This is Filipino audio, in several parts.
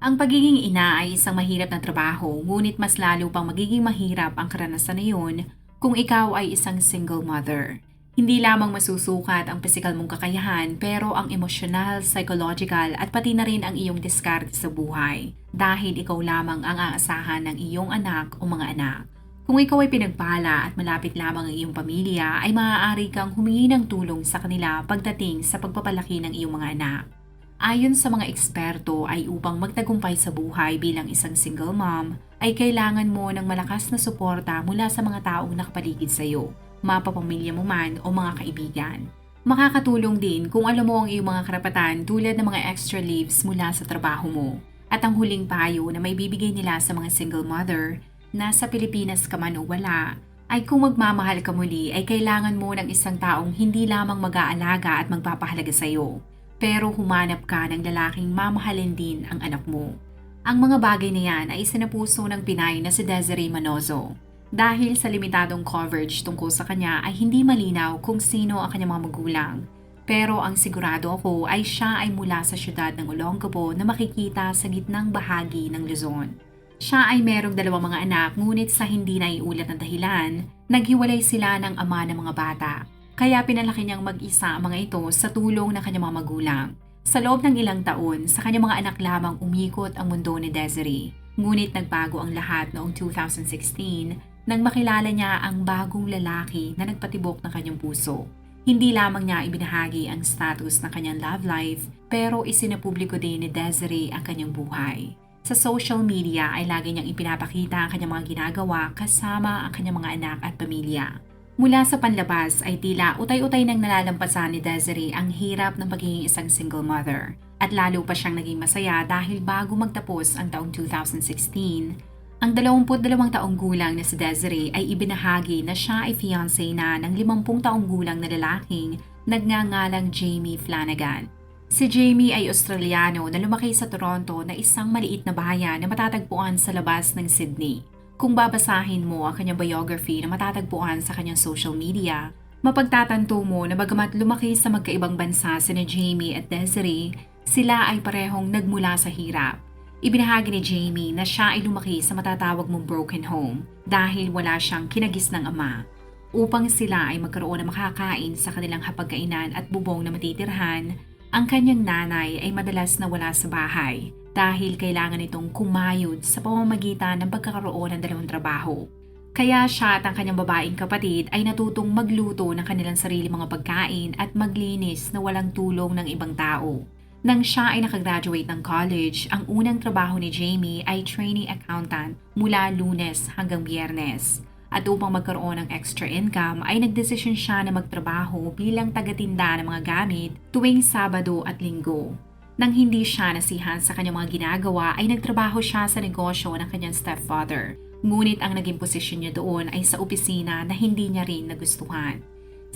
Ang pagiging ina ay isang mahirap na trabaho, ngunit mas lalo pang magiging mahirap ang karanasan na yun kung ikaw ay isang single mother. Hindi lamang masusukat ang physical mong kakayahan pero ang emosyonal, psychological at pati na rin ang iyong diskarte sa buhay dahil ikaw lamang ang aasahan ng iyong anak o mga anak. Kung ikaw ay pinagpala at malapit lamang ang iyong pamilya ay maaari kang humingi ng tulong sa kanila pagdating sa pagpapalaki ng iyong mga anak. Ayon sa mga eksperto ay upang magtagumpay sa buhay bilang isang single mom, ay kailangan mo ng malakas na suporta mula sa mga taong nakapaligid sa iyo, mapapamilya mo man o mga kaibigan. Makakatulong din kung alam mo ang iyong mga karapatan tulad ng mga extra leaves mula sa trabaho mo. At ang huling payo na may bibigay nila sa mga single mother, nasa Pilipinas ka man o wala, ay kung magmamahal ka muli ay kailangan mo ng isang taong hindi lamang mag-aalaga at magpapahalaga sa iyo pero humanap ka ng lalaking mamahalin din ang anak mo. Ang mga bagay na yan ay isinapuso ng Pinay na si Desiree Manozo. Dahil sa limitadong coverage tungkol sa kanya ay hindi malinaw kung sino ang kanyang mga magulang. Pero ang sigurado ako ay siya ay mula sa syudad ng Olongapo na makikita sa gitnang bahagi ng Luzon. Siya ay merong dalawang mga anak ngunit sa hindi naiulat na dahilan, naghiwalay sila ng ama ng mga bata kaya pinalaki niyang mag-isa ang mga ito sa tulong ng kanyang mga magulang. Sa loob ng ilang taon, sa kanyang mga anak lamang umikot ang mundo ni Desiree. Ngunit nagbago ang lahat noong 2016 nang makilala niya ang bagong lalaki na nagpatibok ng kanyang puso. Hindi lamang niya ibinahagi ang status ng kanyang love life, pero isinapubliko din ni Desiree ang kanyang buhay. Sa social media ay lagi niyang ipinapakita ang kanyang mga ginagawa kasama ang kanyang mga anak at pamilya. Mula sa panlabas ay tila utay-utay nang nalalampasan ni Desiree ang hirap ng pagiging isang single mother. At lalo pa siyang naging masaya dahil bago magtapos ang taong 2016, ang 22 taong gulang na si Desiree ay ibinahagi na siya ay fiancé na ng 50 taong gulang na lalaking nagngangalang Jamie Flanagan. Si Jamie ay Australiano na lumaki sa Toronto na isang maliit na bayan na matatagpuan sa labas ng Sydney. Kung babasahin mo ang kanyang biography na matatagpuan sa kanyang social media, mapagtatanto mo na bagamat lumaki sa magkaibang bansa sina Jamie at Desiree, sila ay parehong nagmula sa hirap. Ibinahagi ni Jamie na siya ay lumaki sa matatawag mong broken home dahil wala siyang kinagis ng ama. Upang sila ay magkaroon ng makakain sa kanilang hapagkainan at bubong na matitirhan, ang kanyang nanay ay madalas na wala sa bahay dahil kailangan itong kumayod sa pamamagitan ng pagkakaroon ng dalawang trabaho. Kaya siya at ang kanyang babaeng kapatid ay natutong magluto ng kanilang sarili mga pagkain at maglinis na walang tulong ng ibang tao. Nang siya ay nakagraduate ng college, ang unang trabaho ni Jamie ay trainee accountant mula lunes hanggang biyernes. At upang magkaroon ng extra income ay nagdesisyon siya na magtrabaho bilang tagatinda ng mga gamit tuwing Sabado at Linggo. Nang hindi siya nasihan sa kanyang mga ginagawa ay nagtrabaho siya sa negosyo ng kanyang stepfather. Ngunit ang naging posisyon niya doon ay sa opisina na hindi niya rin nagustuhan.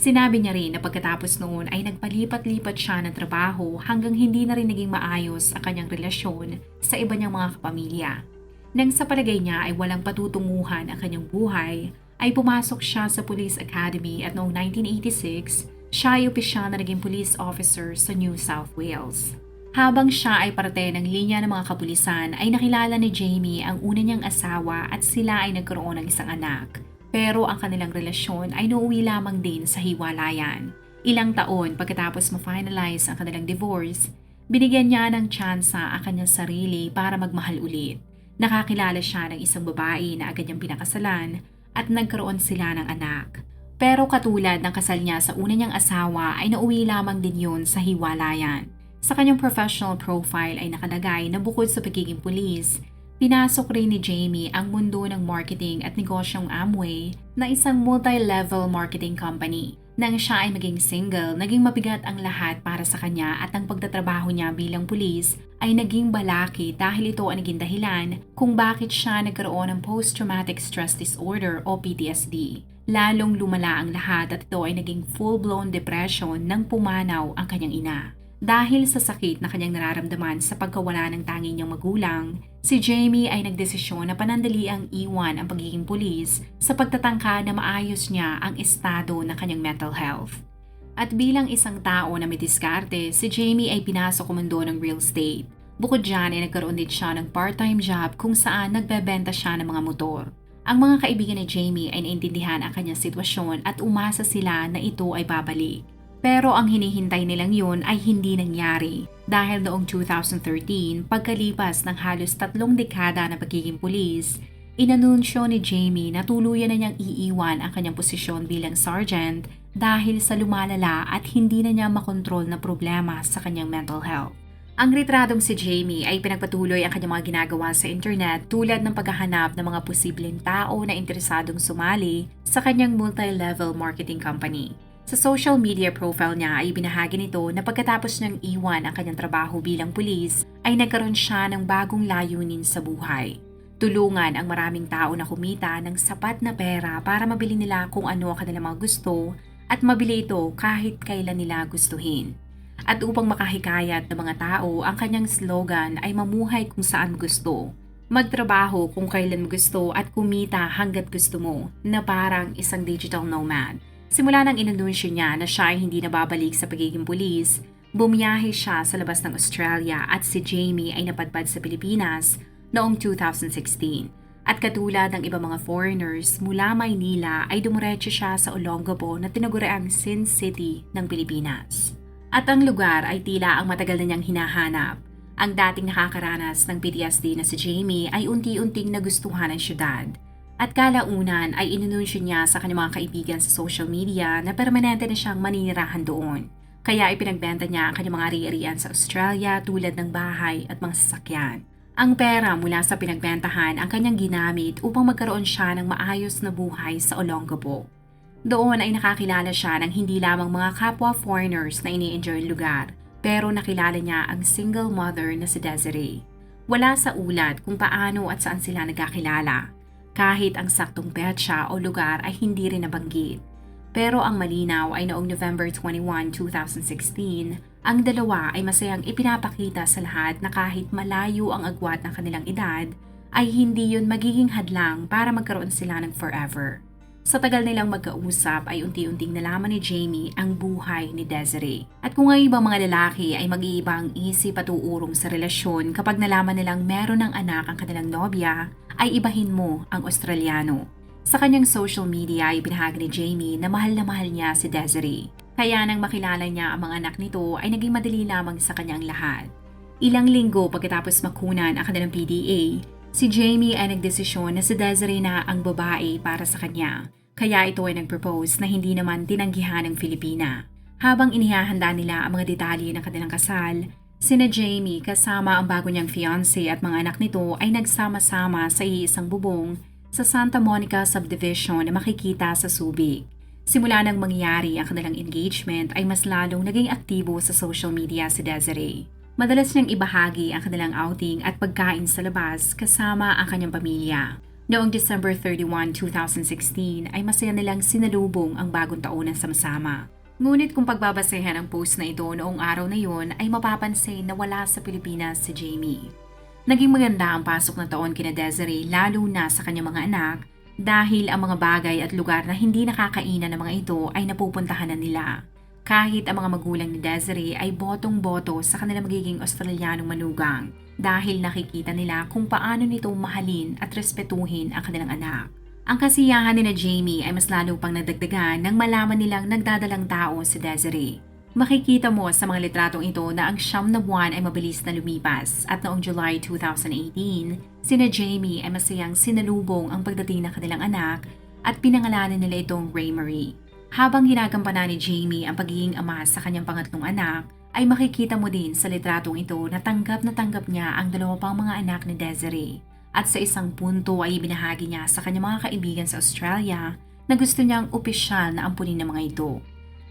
Sinabi niya rin na pagkatapos noon ay nagpalipat-lipat siya ng trabaho hanggang hindi na rin naging maayos ang kanyang relasyon sa iba niyang mga kapamilya. Nang sa palagay niya ay walang patutunguhan ang kanyang buhay, ay pumasok siya sa Police Academy at noong 1986, siya ay opisyal na naging police officer sa New South Wales. Habang siya ay parte ng linya ng mga kapulisan ay nakilala ni Jamie ang una niyang asawa at sila ay nagkaroon ng isang anak. Pero ang kanilang relasyon ay nauwi lamang din sa hiwalayan. Ilang taon pagkatapos ma-finalize ang kanilang divorce, binigyan niya ng tsansa ang kanyang sarili para magmahal ulit. Nakakilala siya ng isang babae na agad niyang pinakasalan at nagkaroon sila ng anak. Pero katulad ng kasal niya sa una niyang asawa ay nauwi lamang din yun sa hiwalayan. Sa kanyang professional profile ay nakalagay na bukod sa pagiging pulis, pinasok rin ni Jamie ang mundo ng marketing at negosyong Amway na isang multi-level marketing company. Nang siya ay maging single, naging mabigat ang lahat para sa kanya at ang pagtatrabaho niya bilang pulis ay naging balaki dahil ito ang naging dahilan kung bakit siya nagkaroon ng Post-Traumatic Stress Disorder o PTSD. Lalong lumala ang lahat at ito ay naging full-blown depression nang pumanaw ang kanyang ina. Dahil sa sakit na kanyang nararamdaman sa pagkawala ng tangi niyang magulang, si Jamie ay nagdesisyon na panandaliang iwan ang pagiging pulis sa pagtatangka na maayos niya ang estado ng kanyang mental health. At bilang isang tao na may diskarte, si Jamie ay pinasok ang mundo ng real estate. Bukod dyan ay nagkaroon din siya ng part-time job kung saan nagbebenta siya ng mga motor. Ang mga kaibigan ni Jamie ay naintindihan ang kanyang sitwasyon at umasa sila na ito ay babalik. Pero ang hinihintay nilang yun ay hindi nangyari dahil noong 2013, pagkalipas ng halos tatlong dekada na pagiging pulis, inanunsyo ni Jamie na tuluyan na niyang iiwan ang kanyang posisyon bilang sergeant dahil sa lumalala at hindi na niya makontrol na problema sa kanyang mental health. Ang retradong si Jamie ay pinagpatuloy ang kanyang mga ginagawa sa internet tulad ng paghahanap ng mga posibleng tao na interesadong sumali sa kanyang multi-level marketing company. Sa social media profile niya ay binahagi nito na pagkatapos niyang iwan ang kanyang trabaho bilang pulis ay nagkaroon siya ng bagong layunin sa buhay. Tulungan ang maraming tao na kumita ng sapat na pera para mabili nila kung ano ang kanilang mga gusto at mabili ito kahit kailan nila gustuhin. At upang makahikayat ng mga tao, ang kanyang slogan ay mamuhay kung saan gusto. Magtrabaho kung kailan gusto at kumita hanggat gusto mo na parang isang digital nomad. Simula nang inanunsyo niya na siya ay hindi nababalik sa pagiging pulis, bumiyahe siya sa labas ng Australia at si Jamie ay napadpad sa Pilipinas noong 2016. At katulad ng iba mga foreigners mula Maynila ay dumiretso siya sa Olongapo na tinaguriang Sin City ng Pilipinas. At ang lugar ay tila ang matagal na niyang hinahanap. Ang dating nakakaranas ng PTSD na si Jamie ay unti-unting nagustuhan ang syudad. At kalaunan ay inununsyo niya sa kanyang mga kaibigan sa social media na permanente na siyang maninirahan doon. Kaya ipinagbenta niya ang kanyang mga ari-arian sa Australia tulad ng bahay at mga sasakyan. Ang pera mula sa pinagbentahan ang kanyang ginamit upang magkaroon siya ng maayos na buhay sa Olongapo. Doon ay nakakilala siya ng hindi lamang mga kapwa foreigners na ini-enjoy ang lugar, pero nakilala niya ang single mother na si Desiree. Wala sa ulat kung paano at saan sila nagkakilala, kahit ang saktong petsa o lugar ay hindi rin nabanggit. Pero ang malinaw ay noong November 21, 2016, ang dalawa ay masayang ipinapakita sa lahat na kahit malayo ang agwat ng kanilang edad, ay hindi yun magiging hadlang para magkaroon sila ng forever. Sa tagal nilang magkausap ay unti-unting nalaman ni Jamie ang buhay ni Desiree. At kung ang ibang mga lalaki ay mag-iiba ang isip at uurong sa relasyon kapag nalaman nilang meron ng anak ang kanilang nobya, ay ibahin mo ang Australiano. Sa kanyang social media ay binahagi ni Jamie na mahal na mahal niya si Desiree. Kaya nang makilala niya ang mga anak nito ay naging madali lamang sa kanyang lahat. Ilang linggo pagkatapos makunan ang kanilang PDA, si Jamie ay nagdesisyon na si Desiree na ang babae para sa kanya. Kaya ito ay nagpropose na hindi naman tinanggihan ng Filipina. Habang inihahanda nila ang mga detalye ng kanilang kasal, sina Jamie kasama ang bago niyang fiancé at mga anak nito ay nagsama-sama sa iisang bubong sa Santa Monica Subdivision na makikita sa Subic. Simula nang mangyari ang kanilang engagement ay mas lalong naging aktibo sa social media si Desiree. Madalas niyang ibahagi ang kanilang outing at pagkain sa labas kasama ang kanyang pamilya. Noong December 31, 2016 ay masaya nilang sinalubong ang bagong taon ng sama-sama. Ngunit kung pagbabasehan ang post na ito noong araw na yun ay mapapansin na wala sa Pilipinas si Jamie. Naging maganda ang pasok na taon kina Desiree lalo na sa kanyang mga anak dahil ang mga bagay at lugar na hindi nakakainan ng mga ito ay napupuntahan na nila. Kahit ang mga magulang ni Desiree ay botong-boto sa kanilang magiging Australianong manugang dahil nakikita nila kung paano nito mahalin at respetuhin ang kanilang anak. Ang kasiyahan ni na Jamie ay mas lalo pang nadagdagan nang malaman nilang nagdadalang tao si Desiree. Makikita mo sa mga litratong ito na ang siyam na buwan ay mabilis na lumipas at noong July 2018, sina Jamie ay masayang sinalubong ang pagdating ng kanilang anak at pinangalanan nila itong Ray Marie. Habang ginagampanan ni Jamie ang pagiging ama sa kanyang pangatlong anak, ay makikita mo din sa litratong ito na tanggap na tanggap niya ang dalawa pang mga anak ni Desiree. At sa isang punto ay binahagi niya sa kanyang mga kaibigan sa Australia na gusto niyang opisyal na ampunin ng mga ito.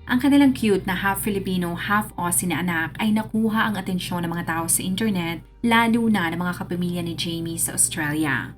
Ang kanilang cute na half Filipino, half Aussie na anak ay nakuha ang atensyon ng mga tao sa internet, lalo na ng mga kapamilya ni Jamie sa Australia.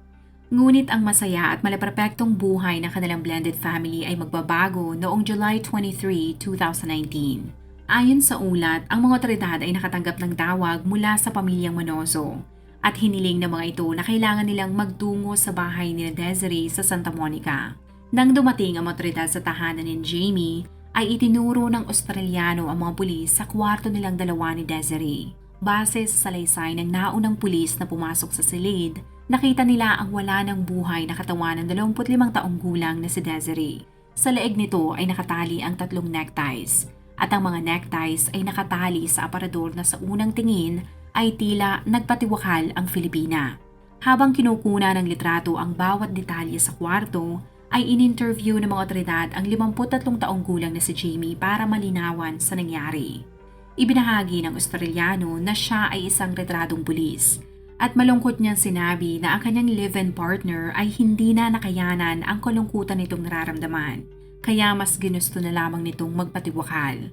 Ngunit ang masaya at malaperpektong buhay ng kanilang blended family ay magbabago noong July 23, 2019. Ayon sa ulat, ang mga otoridad ay nakatanggap ng tawag mula sa pamilyang Manoso at hiniling ng mga ito na kailangan nilang magtungo sa bahay ni Desiree sa Santa Monica. Nang dumating ang otoridad sa tahanan ni Jamie, ay itinuro ng Australiano ang mga pulis sa kwarto nilang dalawa ni Desiree. Base sa salaysay ng naunang pulis na pumasok sa silid, nakita nila ang wala ng buhay na katawan ng 25 taong gulang na si Desiree. Sa leeg nito ay nakatali ang tatlong neckties at ang mga neckties ay nakatali sa aparador na sa unang tingin ay tila nagpatiwakal ang Filipina. Habang kinukuna ng litrato ang bawat detalye sa kwarto, ay in-interview ng mga otoridad ang 53 taong gulang na si Jamie para malinawan sa nangyari. Ibinahagi ng Australiano na siya ay isang retradong pulis at malungkot niyang sinabi na ang kanyang live-in partner ay hindi na nakayanan ang kalungkutan nitong nararamdaman kaya mas ginusto na lamang nitong magpatiwakal.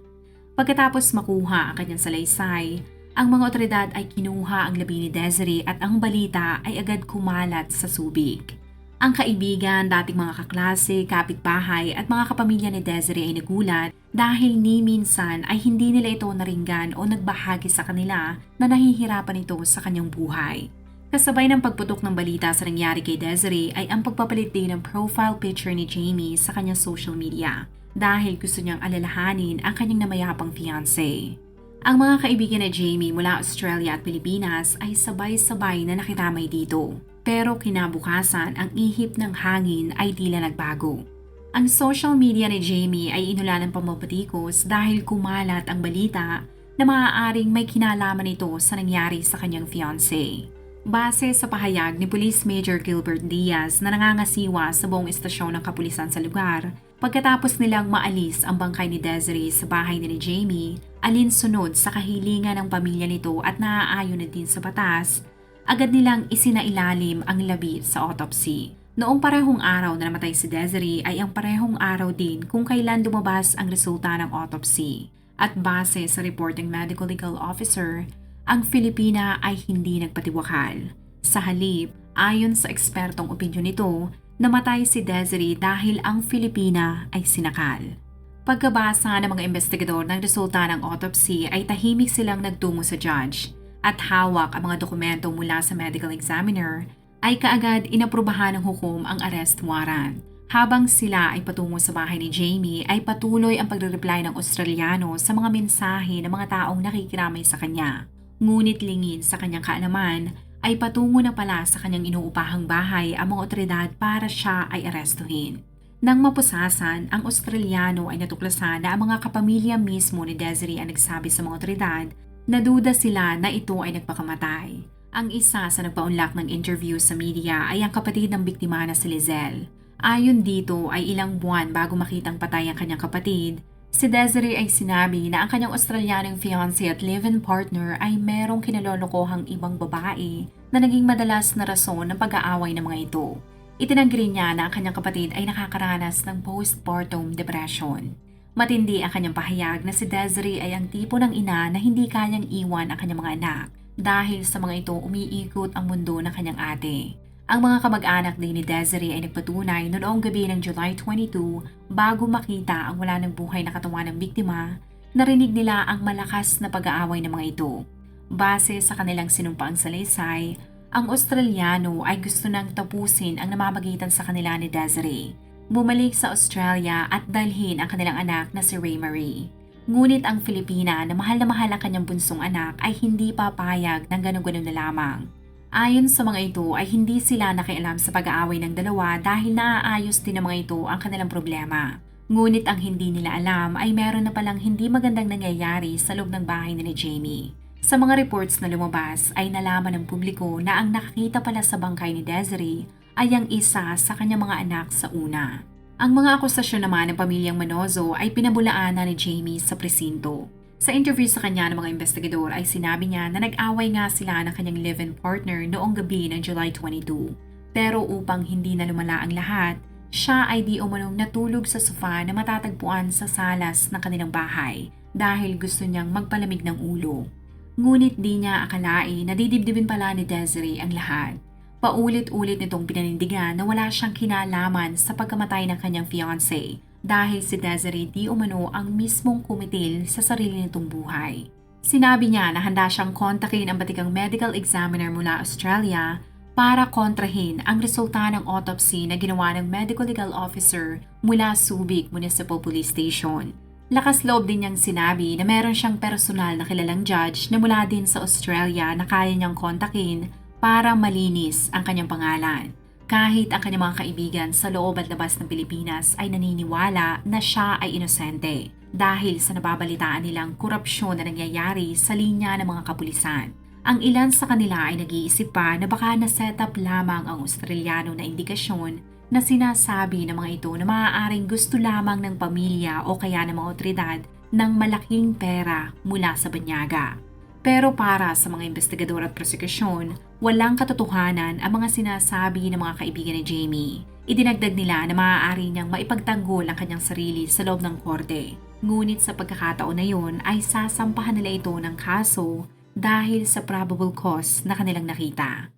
Pagkatapos makuha ang kanyang salaysay, ang mga otoridad ay kinuha ang labi ni Desiree at ang balita ay agad kumalat sa subig. Ang kaibigan, dating mga kaklase, kapitbahay at mga kapamilya ni Desiree ay nagulat dahil ni minsan ay hindi nila ito naringgan o nagbahagi sa kanila na nahihirapan ito sa kanyang buhay. Kasabay ng pagputok ng balita sa nangyari kay Desiree ay ang pagpapalit din ng profile picture ni Jamie sa kanyang social media dahil gusto niyang alalahanin ang kanyang namayapang fiancé. Ang mga kaibigan ni Jamie mula Australia at Pilipinas ay sabay-sabay na nakiramay dito. Pero kinabukasan ang ihip ng hangin ay tila nagbago. Ang social media ni Jamie ay inulan ng pamapatikos dahil kumalat ang balita na maaaring may kinalaman ito sa nangyari sa kanyang fiancé. Base sa pahayag ni Police Major Gilbert Diaz na nangangasiwa sa buong istasyon ng kapulisan sa lugar, pagkatapos nilang maalis ang bangkay ni Desiree sa bahay ni Jamie, alinsunod sa kahilingan ng pamilya nito at naaayon na din sa batas, agad nilang isinailalim ang labi sa autopsy. Noong parehong araw na namatay si Desiree ay ang parehong araw din kung kailan lumabas ang resulta ng autopsy. At base sa report ng medical legal officer, ang Filipina ay hindi nagpatiwakal. Sa halip, ayon sa ekspertong opinyon nito, namatay si Desiree dahil ang Filipina ay sinakal. Pagkabasa ng mga investigador ng resulta ng autopsy ay tahimik silang nagtungo sa judge at hawak ang mga dokumento mula sa medical examiner, ay kaagad inaprubahan ng hukom ang arrest warrant. Habang sila ay patungo sa bahay ni Jamie, ay patuloy ang pagre-reply ng Australiano sa mga mensahe ng mga taong nakikiramay sa kanya. Ngunit lingin sa kanyang kaalaman, ay patungo na pala sa kanyang inuupahang bahay ang mga otoridad para siya ay arestuhin. Nang mapusasan, ang Australiano ay natuklasan na ang mga kapamilya mismo ni Desiree ang nagsabi sa mga otoridad Naduda sila na ito ay nagpakamatay. Ang isa sa nagpaunlak ng interview sa media ay ang kapatid ng biktima na si Lizelle. Ayon dito ay ilang buwan bago makitang patay ang kanyang kapatid, si Desiree ay sinabi na ang kanyang Australianong fiancé at live-in partner ay merong kinalolokohang ibang babae na naging madalas na rason ng pag-aaway ng mga ito. Itinanggi niya na ang kanyang kapatid ay nakakaranas ng postpartum depression. Matindi ang kanyang pahayag na si Desiree ay ang tipo ng ina na hindi kanyang iwan ang kanyang mga anak dahil sa mga ito umiikot ang mundo ng kanyang ate. Ang mga kamag-anak din ni Desiree ay nagpatunay noong gabi ng July 22 bago makita ang wala ng buhay na katawan ng biktima, narinig nila ang malakas na pag-aaway ng mga ito. Base sa kanilang sinumpaang salaysay, ang Australiano ay gusto nang tapusin ang namamagitan sa kanila ni Desiree bumalik sa Australia at dalhin ang kanilang anak na si Ray Marie. Ngunit ang Filipina na mahal na mahal ang kanyang bunsong anak ay hindi papayag ng ganun-ganun na lamang. Ayon sa mga ito ay hindi sila nakialam sa pag-aaway ng dalawa dahil naaayos din ng mga ito ang kanilang problema. Ngunit ang hindi nila alam ay meron na palang hindi magandang nangyayari sa loob ng bahay ni Jamie. Sa mga reports na lumabas ay nalaman ng publiko na ang nakakita pala sa bangkay ni Desiree ay ang isa sa kanyang mga anak sa una. Ang mga akusasyon naman ng pamilyang Manozo ay pinabulaanan ni Jamie sa presinto. Sa interview sa kanya ng mga investigador ay sinabi niya na nag-away nga sila ng kanyang live-in partner noong gabi ng July 22. Pero upang hindi na lumala ang lahat, siya ay di umanong natulog sa sofa na matatagpuan sa salas ng kanilang bahay dahil gusto niyang magpalamig ng ulo. Ngunit di niya akalain na didibdibin pala ni Desiree ang lahat. Paulit-ulit nitong pinanindigan na wala siyang kinalaman sa pagkamatay ng kanyang fiancé dahil si Desiree di umano ang mismong kumitil sa sarili nitong buhay. Sinabi niya na handa siyang kontakin ang batikang medical examiner mula Australia para kontrahin ang resulta ng autopsy na ginawa ng medical legal officer mula Subic Municipal Police Station. Lakas loob din niyang sinabi na meron siyang personal na kilalang judge na mula din sa Australia na kaya niyang kontakin para malinis ang kanyang pangalan. Kahit ang kanyang mga kaibigan sa loob at labas ng Pilipinas ay naniniwala na siya ay inosente dahil sa nababalitaan nilang korupsyon na nangyayari sa linya ng mga kapulisan. Ang ilan sa kanila ay nag-iisip pa na baka na-set up lamang ang Australiano na indikasyon na sinasabi ng mga ito na maaaring gusto lamang ng pamilya o kaya ng mga otoridad ng malaking pera mula sa banyaga. Pero para sa mga investigador at prosekusyon, walang katotohanan ang mga sinasabi ng mga kaibigan ni Jamie. Idinagdag nila na maaari niyang maipagtanggol ang kanyang sarili sa loob ng korte. Ngunit sa pagkakataon na yun ay sasampahan nila ito ng kaso dahil sa probable cause na kanilang nakita.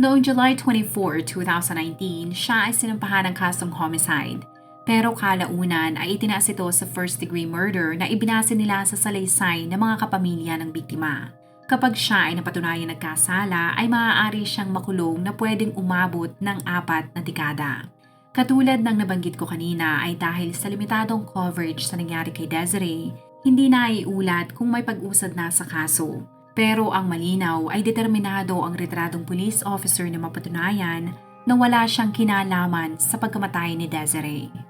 Noong July 24, 2019, siya ay sinampahan ng kasong homicide. Pero kalaunan ay itinaas ito sa first degree murder na ibinase nila sa salaysay ng mga kapamilya ng biktima. Kapag siya ay napatunayan nagkasala, ay maaari siyang makulong na pwedeng umabot ng apat na dekada. Katulad ng nabanggit ko kanina ay dahil sa limitadong coverage sa nangyari kay Desiree, hindi na iulat kung may pag-usad na sa kaso. Pero ang malinaw ay determinado ang retradong police officer na mapatunayan na wala siyang kinalaman sa pagkamatay ni Desiree.